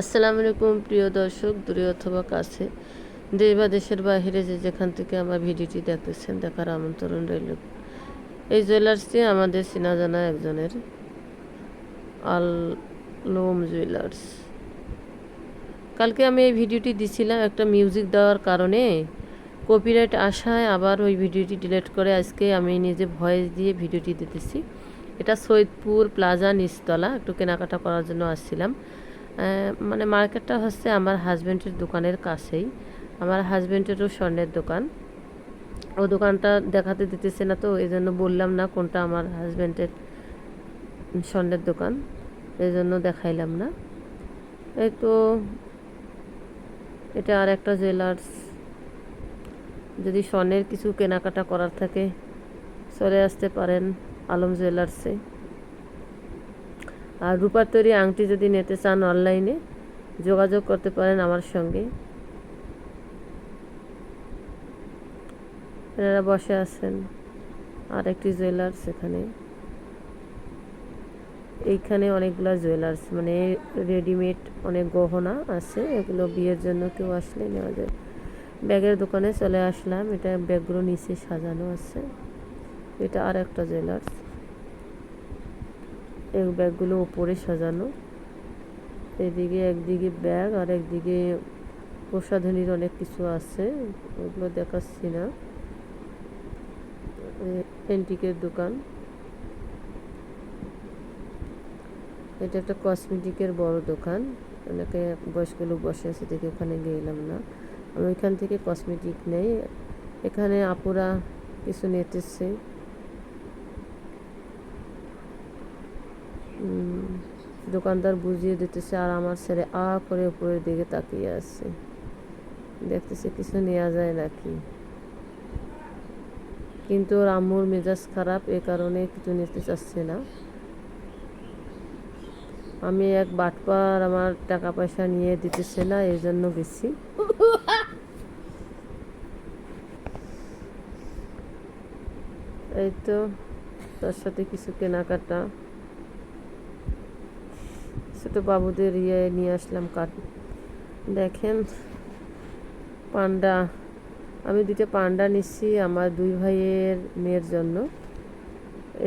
আসসালামু আলাইকুম, প্রিয় দর্শক, দূরে অথবা কাছে। দেশ বা দেশের বাইরে যে যেখান থেকে আমার ভিডিওটি দেখতেছেন, দেখার আমন্ত্রণ রইল। এই জুয়েলার্সটি আমাদের চেনা জানা একজনের আলম জুয়েলার্স। কালকে আমি এই ভিডিওটি দিছিলাম একটা মিউজিক দেওয়ার কারণে। কপিরাইট আসায় আবার ওই ভিডিওটি ডিলিট করে আজকে আমি নিজে ভয়েস দিয়ে ভিডিওটি দিতেছি। এটা সৈয়দপুর প্লাজা নিচতলা, একটু কেনাকাটা করার জন্য আসছিলাম। মানে মার্কেটটা হচ্ছে আমার হাজব্যান্ডের দোকানের কাছেই। আমার হাজব্যান্ডেরও স্বর্ণের দোকান। ও দোকানটা দেখাতে দিতেছে না তো এই জন্য বললাম না কোনটা আমার হাজব্যান্ডের স্বর্ণের দোকান। এই জন্য দেখাইলাম না। এই তো এটা আর একটা জুয়েলার্স যদি স্বর্ণের কিছু কেনাকাটা করার থাকে, চলে আসতে পারেন আলম জুয়েলার্সে আর রূপার তৈরি আংটি যদি নিতে চান অনলাইনে, যোগাযোগ করতে পারেন আমার সঙ্গে। এনারা বসে আছেন। আর একটি জুয়েলার্স এখানে। এইখানে অনেকগুলো জুয়েলার্স মানে রেডিমেড অনেক গহনা আছে। এগুলো বিয়ের জন্য কেউ আসলে নেওয়া যায়। ব্যাগের দোকানে চলে আসলাম। এটা ব্যাগগুলো নিচে সাজানো আছে। এটা আর একটা জুয়েলার্স এই ব্যাগগুলো উপরে সাজানো। এদিকে একদিকে ব্যাগ আর একদিকে প্রসাধনীর অনেক কিছু আছে, ওগুলো দেখাচ্ছি না। এন্টিকের দোকান। এটা একটা কসমেটিকের বড় দোকান। অনেকে বয়স্ক লোক বসে আছে দেখে ওখানে গেলাম না। আমি ওইখান থেকে কসমেটিক নেই। এখানে আপুরা কিছু নিতেছে। দোকানদার বুঝিয়ে দিতেছে, আর আমার ছেলে আ করে উপরের দিকে তাকিয়ে আছে। দেখতেছে কিছু নেওয়া যায় নাকি। কিন্তু ওর আম্মুর মেজাজ খারাপ, এ কারণে কিছু নিতে চাচ্ছে না। আমি এক বাটপার আমার টাকা পয়সা নিয়ে দিতেছে না এই জন্য গেছি। এই তো, তার সাথে কিছু কেনাকাটা। ছোটো বাবুদের ইয়ে নিয়ে আসলাম কাঠ। দেখেন, পান্ডা। আমি দুইটা পান্ডা নিচ্ছি আমার দুই ভাইয়ের মেয়ের জন্য।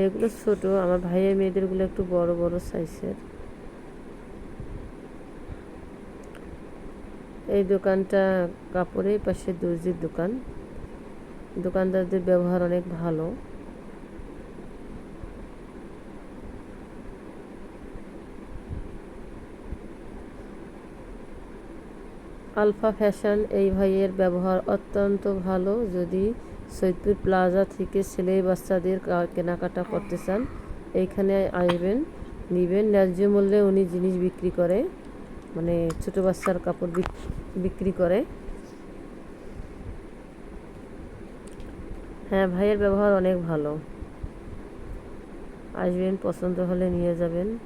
এগুলো ছোট, আমার ভাইয়ের মেয়েদেরগুলো একটু বড় বড় সাইজের। এই দোকানটা কাপড়ের পাশে দর্জির দোকান। দোকানদারদের ব্যবহার অনেক ভালো। আলফা ফ্যাশন এই ভাইয়ের ব্যবহার অত্যন্ত ভালো। যদি সৈয়দপুর প্লাজা থেকে ছেলে বাচ্চাদের কেনাকাটা করতে চান, এইখানে আসবেন, নেবেন। ন্যায্য মূল্যে উনি জিনিস বিক্রি করে মানে ছোটো বাচ্চার কাপড় বিক- বিক্রি করে। হ্যাঁ ভাইয়ের ব্যবহার অনেক ভালো। আসবেন, পছন্দ হলে নিয়ে যাবেন।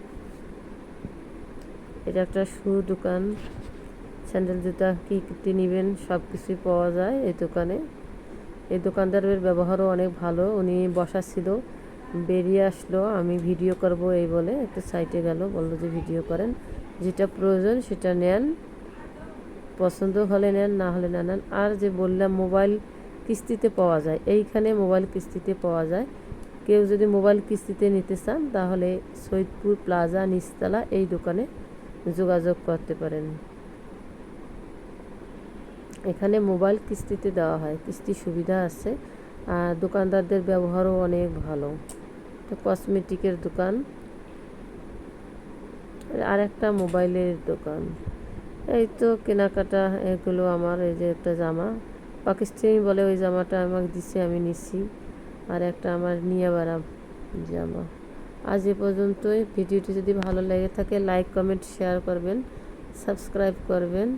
এটা একটা শু দোকান স্যান্ডেল জুতা কী কী নেবেন সব কিছুই পাওয়া যায় এই দোকানে। এই দোকানদারের ব্যবহারও অনেক ভালো, উনি বসা ছিল বেরিয়ে আসলো, আমি ভিডিও করব এই বলে একটা সাইটে গেল, বলল যে ভিডিও করেন। যেটা প্রয়োজন সেটা নেন, পছন্দ হলে নেন, না হলে না নেন। আর যে বললাম মোবাইল কিস্তিতে পাওয়া যায়, এইখানে মোবাইল কিস্তিতে পাওয়া যায়। কেউ যদি মোবাইল কিস্তিতে নিতে চান, তাহলে সৈয়দপুর প্লাজা নিচতলা এই দোকানে যোগাযোগ করতে পারেন। এখানে মোবাইল কিস্তিতে দেওয়া হয় কিস্তি সুবিধা আছে। আর দোকানদারদের ব্যবহারও অনেক ভালো। তো কসমেটিকের দোকান। আর একটা মোবাইলের দোকান। এই তো কেনাকাটা এগুলো আমার, এই যে একটা জামা। পাকিস্তানি বলে ওই জামাটা আমাকে দিছে, আমি নিছি। আর একটা আমার নিয়ে বেড়া জামা। আজ এ পর্যন্তই। ভিডিওটি যদি ভালো লেগে থাকে, লাইক, কমেন্ট, শেয়ার করবেন। সাবস্ক্রাইব করবেন।